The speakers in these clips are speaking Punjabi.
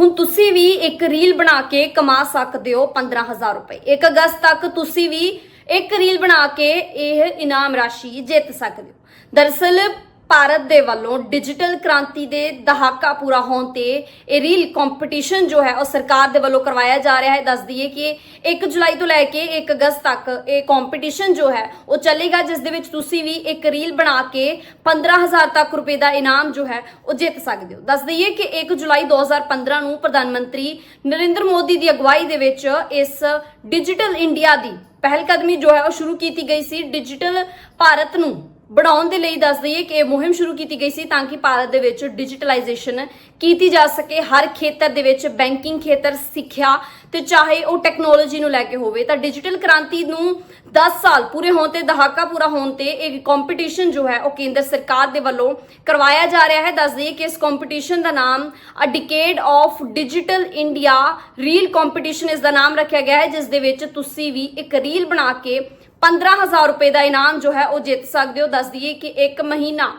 ਹੁਣ ਤੁਸੀਂ ਵੀ ਇੱਕ ਰੀਲ ਬਣਾ ਕੇ ਕਮਾ ਸਕਦੇ ਹੋ 15000 ਰੁਪਏ। 1 ਅਗਸਤ ਤੱਕ ਤੁਸੀਂ ਵੀ ਇੱਕ ਰੀਲ ਬਣਾ ਕੇ ਇਹ ਇਨਾਮ ਰਾਸ਼ੀ ਜਿੱਤ ਸਕਦੇ ਹੋ। ਦਰਅਸਲ ਭਾਰਤ ਦੇ ਵੱਲੋਂ ਡਿਜੀਟਲ ਕ੍ਰਾਂਤੀ ਦੇ ਦਹਾਕਾ ਪੂਰਾ ਹੋਣ ਤੇ ਇਹ ਰੀਲ ਕੰਪੀਟੀਸ਼ਨ ਜੋ ਹੈ ਉਹ ਸਰਕਾਰ ਦੇ ਵੱਲੋਂ ਕਰਵਾਇਆ ਜਾ ਰਿਹਾ ਹੈ। ਦੱਸ ਦਈਏ ਕਿ 1 ਜੁਲਾਈ ਤੋਂ ਲੈ ਕੇ 1 ਅਗਸਤ ਤੱਕ ਇਹ ਕੰਪੀਟੀਸ਼ਨ ਜੋ ਹੈ ਉਹ ਚੱਲੇਗਾ, ਜਿਸ ਦੇ ਵਿੱਚ ਤੁਸੀਂ ਵੀ ਇੱਕ ਰੀਲ ਬਣਾ ਕੇ 15000 ਤੱਕ ਰੁਪਏ ਦਾ ਇਨਾਮ ਜੋ ਹੈ ਉਹ ਜਿੱਤ ਸਕਦੇ ਹੋ। ਦੱਸ ਦਈਏ ਕਿ 1 ਜੁਲਾਈ 2015 ਨੂੰ ਪ੍ਰਧਾਨ ਮੰਤਰੀ ਨਰਿੰਦਰ ਮੋਦੀ ਦੀ ਅਗਵਾਈ ਦੇ ਵਿੱਚ ਇਸ ਡਿਜੀਟਲ ਇੰਡੀਆ ਦੀ ਪਹਿਲ ਕਦਮੀ ਜੋ ਹੈ ਉਹ ਸ਼ੁਰੂ ਕੀਤੀ ਗਈ ਸੀ। ਡਿਜੀਟਲ ਭਾਰਤ ਨੂੰ ਬਣਾਉਣ ਦੇ ਲਈ ਦੱਸ ਦਈਏ ਕਿ ਇਹ ਮੁਹਿੰਮ ਸ਼ੁਰੂ ਕੀਤੀ ਗਈ ਸੀ ਤਾਂ ਕਿ ਭਾਰਤ ਦੇ ਵਿੱਚ ਡਿਜੀਟਲਾਈਜੇਸ਼ਨ ਕੀਤੀ ਜਾ ਸਕੇ। ਹਰ ਖੇਤਰ ਦੇ ਵਿੱਚ ਬੈਂਕਿੰਗ ਖੇਤਰ, ਸਿੱਖਿਆ ਤੇ ਚਾਹੇ ਉਹ ਟੈਕਨੋਲੋਜੀ ਨੂੰ ਲੈ ਕੇ ਹੋਵੇ, ਤਾਂ ਡਿਜੀਟਲ ਕ੍ਰਾਂਤੀ ਨੂੰ 10 ਸਾਲ ਪੂਰੇ ਹੋਣ ਤੇ, ਦਹਾਕਾ ਪੂਰਾ ਹੋਣ ਤੇ ਇਹ ਕੰਪੀਟੀਸ਼ਨ ਜੋ ਹੈ ਉਹ ਕੇਂਦਰ ਸਰਕਾਰ ਦੇ ਵੱਲੋਂ ਕਰਵਾਇਆ ਜਾ ਰਿਹਾ ਹੈ। ਦੱਸ ਦਈਏ ਕਿ ਇਸ ਕੰਪੀਟੀਸ਼ਨ ਦਾ ਨਾਮ a decade of digital India reel competition ਇਸ ਦਾ ਨਾਮ ਰੱਖਿਆ ਗਿਆ ਹੈ, ਜਿਸ ਦੇ ਵਿੱਚ ਤੁਸੀਂ ਵੀ ਇੱਕ ਰੀਲ ਬਣਾ ਕੇ 15000 ਰੁਪਏ ਦਾ ਇਨਾਮ ਜੋ ਹੈ ਉਹ ਜਿੱਤ ਸਕਦੇ ਹੋ। ਦੱਸ ਦਈਏ ਕਿ ਇੱਕ ਮਹੀਨਾ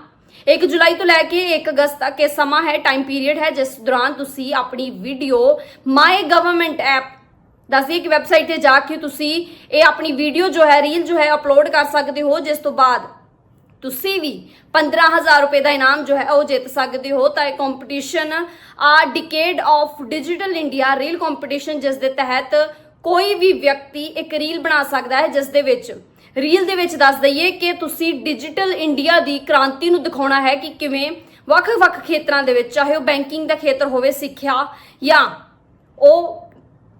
1 ਜੁਲਾਈ ਤੋਂ ਲੈ ਕੇ 1 ਅਗਸਤ ਤੱਕ ਇਹ ਸਮਾਂ ਹੈ ਟਾਈਮ ਪੀਰੀਅਡ ਹੈ, ਜਿਸ ਦੌਰਾਨ ਤੁਸੀਂ ਆਪਣੀ ਵੀਡੀਓ ਮਾਈ ਗਵਰਨਮੈਂਟ ਐਪ ਦੱਸਦੀ ਕਿ ਵੈਬਸਾਈਟ ਤੇ ਜਾ ਕੇ ਤੁਸੀਂ ਇਹ ਆਪਣੀ ਵੀਡੀਓ ਜੋ ਹੈ ਰੀਲ ਜੋ ਹੈ ਅਪਲੋਡ ਕਰ ਸਕਦੇ ਹੋ, ਜਿਸ ਤੋਂ ਬਾਅਦ ਤੁਸੀਂ ਵੀ 15000 ਰੁਪਏ ਦਾ ਇਨਾਮ ਜੋ ਹੈ ਉਹ ਜਿੱਤ ਸਕਦੇ ਹੋ। ਤਾਂ ਇਹ competition a decade of digital India reel competition ਜਿਸ ਦੇ ਤਹਿਤ ਕੋਈ ਵੀ ਵਿਅਕਤੀ ਇੱਕ ਰੀਲ ਬਣਾ ਸਕਦਾ ਹੈ, ਜਿਸ ਦੇ ਵਿੱਚ ਰੀਲ ਦੇ ਵਿੱਚ ਦੱਸ ਦਈਏ ਕਿ ਤੁਸੀਂ ਡਿਜੀਟਲ ਇੰਡੀਆ ਦੀ ਕ੍ਰਾਂਤੀ ਨੂੰ ਦਿਖਾਉਣਾ ਹੈ ਕਿ ਕਿਵੇਂ ਵੱਖ-ਵੱਖ ਖੇਤਰਾਂ ਦੇ ਵਿੱਚ, ਚਾਹੇ ਉਹ ਬੈਂਕਿੰਗ ਦਾ ਖੇਤਰ ਹੋਵੇ, ਸਿੱਖਿਆ ਜਾਂ ਉਹ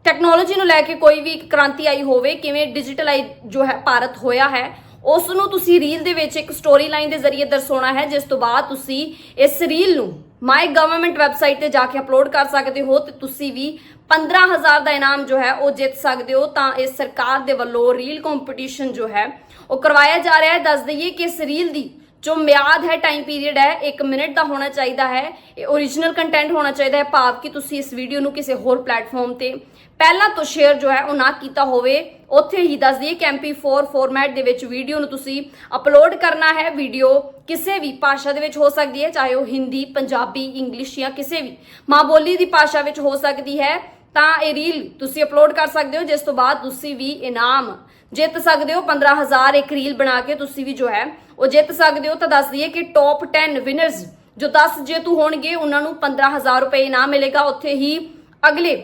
ਟੈਕਨੋਲੋਜੀ ਨੂੰ ਲੈ ਕੇ ਕੋਈ ਵੀ ਕ੍ਰਾਂਤੀ ਆਈ ਹੋਵੇ, ਕਿਵੇਂ ਡਿਜੀਟਲਾਈਜ਼ ਜੋ ਹੈ ਭਾਰਤ ਹੋਇਆ ਹੈ ਉਸ ਨੂੰ ਤੁਸੀਂ ਰੀਲ ਦੇ ਵਿੱਚ ਇੱਕ ਸਟੋਰੀ ਲਾਈਨ ਦੇ ਜ਼ਰੀਏ ਦਰਸਾਉਣਾ ਹੈ, ਜਿਸ ਤੋਂ ਬਾਅਦ ਤੁਸੀਂ ਇਸ ਰੀਲ ਨੂੰ ਮਾਈ ਗਵਰਨਮੈਂਟ ਵੈਬਸਾਈਟ ਤੇ ਜਾ ਕੇ ਅਪਲੋਡ ਕਰ ਸਕਦੇ ਹੋ ਤੇ ਤੁਸੀਂ ਵੀ 15000 ਦਾ ਇਨਾਮ ਜੋ ਹੈ ਉਹ ਜਿੱਤ ਸਕਦੇ ਹੋ, ਤਾਂ ਇਸ ਸਰਕਾਰ ਦੇ ਵੱਲੋਂ ਰੀਲ ਕੰਪੀਟੀਸ਼ਨ ਜੋ ਹੈ, ਉਹ ਕਰਵਾਇਆ ਜਾ ਰਿਹਾ ਹੈ। ਦੱਸ ਦਈਏ ਕਿ ਇਸ ਰੀਲ ਦੀ ਜੋ ਮਿਆਦ ਹੈ ਟਾਈਮ ਪੀਰੀਅਡ ਹੈ 1 ਮਿੰਟ ਦਾ ਹੋਣਾ ਚਾਹੀਦਾ ਹੈ। ਇਹ origignal ਕੰਟੈਂਟ ਹੋਣਾ ਚਾਹੀਦਾ ਹੈ। ਭਾਵ ਕਿ ਤੁਸੀਂ ਇਸ ਵੀਡੀਓ ਨੂੰ ਕਿਸੇ ਹੋਰ ਪਲੇਟਫਾਰਮ ਤੇ ਪਹਿਲਾਂ ਤੋਂ ਸ਼ੇਅਰ ਜੋ ਹੈ, ਉਹ ਨਾ ਕੀਤਾ ਹੋਵੇ। ਉੱਥੇ ਹੀ ਦੱਸ ਦਈਏ ਕਿ MP4 ਫਾਰਮੈਟ ਦੇ ਵਿੱਚ ਵੀਡੀਓ ਨੂੰ ਤੁਸੀਂ ਅਪਲੋਡ ਕਰਨਾ ਹੈ। ਵੀਡੀਓ ਕਿਸੇ ਵੀ ਭਾਸ਼ਾ ਦੇ ਵਿੱਚ ਹੋ ਸਕਦੀ ਹੈ, ਚਾਹੇ ਉਹ ਹਿੰਦੀ, ਪੰਜਾਬੀ ਇੰਗਲਿਸ਼ ਜਾਂ ਕਿਸੇ ਵੀ ਮਾਂ ਬੋਲੀ ਦੀ ਭਾਸ਼ਾ ਵਿੱਚ ਹੋ ਸਕਦੀ ਹੈ। ਤਾਂ ਇਹ ਰੀਲ ਤੁਸੀਂ ਅਪਲੋਡ ਕਰ ਸਕਦੇ ਹੋ, ਜਿਸ ਤੋਂ ਬਾਅਦ ਤੁਸੀਂ ਵੀ ਇਨਾਮ ਜਿੱਤ ਸਕਦੇ ਹੋ। 15000 ਇੱਕ ਰੀਲ ਬਣਾ ਕੇ ਤੁਸੀਂ ਵੀ ਜੋ ਹੈ, ਉਹ ਜਿੱਤ ਸਕਦੇ ਹੋ। ਤਾਂ ਦੱਸ ਦਈਏ ਕਿ ਟੌਪ 10 ਵਿਨਰਸ ਜੋ 10 ਜੇਤੂ ਹੋਣਗੇ, ਉਹਨਾਂ ਨੂੰ 15000 ਰੁਪਏ ਇਨਾਮ ਮਿਲੇਗਾ। ਉੱਥੇ ਹੀ ਅਗਲੇ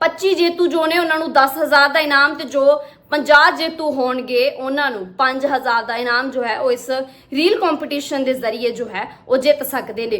25 ਜੇਤੂ ਜੋ ਨੇ, ਉਹਨਾਂ ਨੂੰ 10000 ਦਾ ਇਨਾਮ ਤੇ ਜੋ 50 ਜੇਤੂ ਹੋਣਗੇ, ਉਹਨਾਂ ਨੂੰ 5000 ਦਾ ਇਨਾਮ ਜੋ ਹੈ, ਉਹ ਇਸ ਰੀਲ ਕੰਪੀਟੀਸ਼ਨ ਦੇ ਜ਼ਰੀਏ ਜੋ ਹੈ, ਉਹ ਜਿੱਤ ਸਕਦੇ ਨੇ।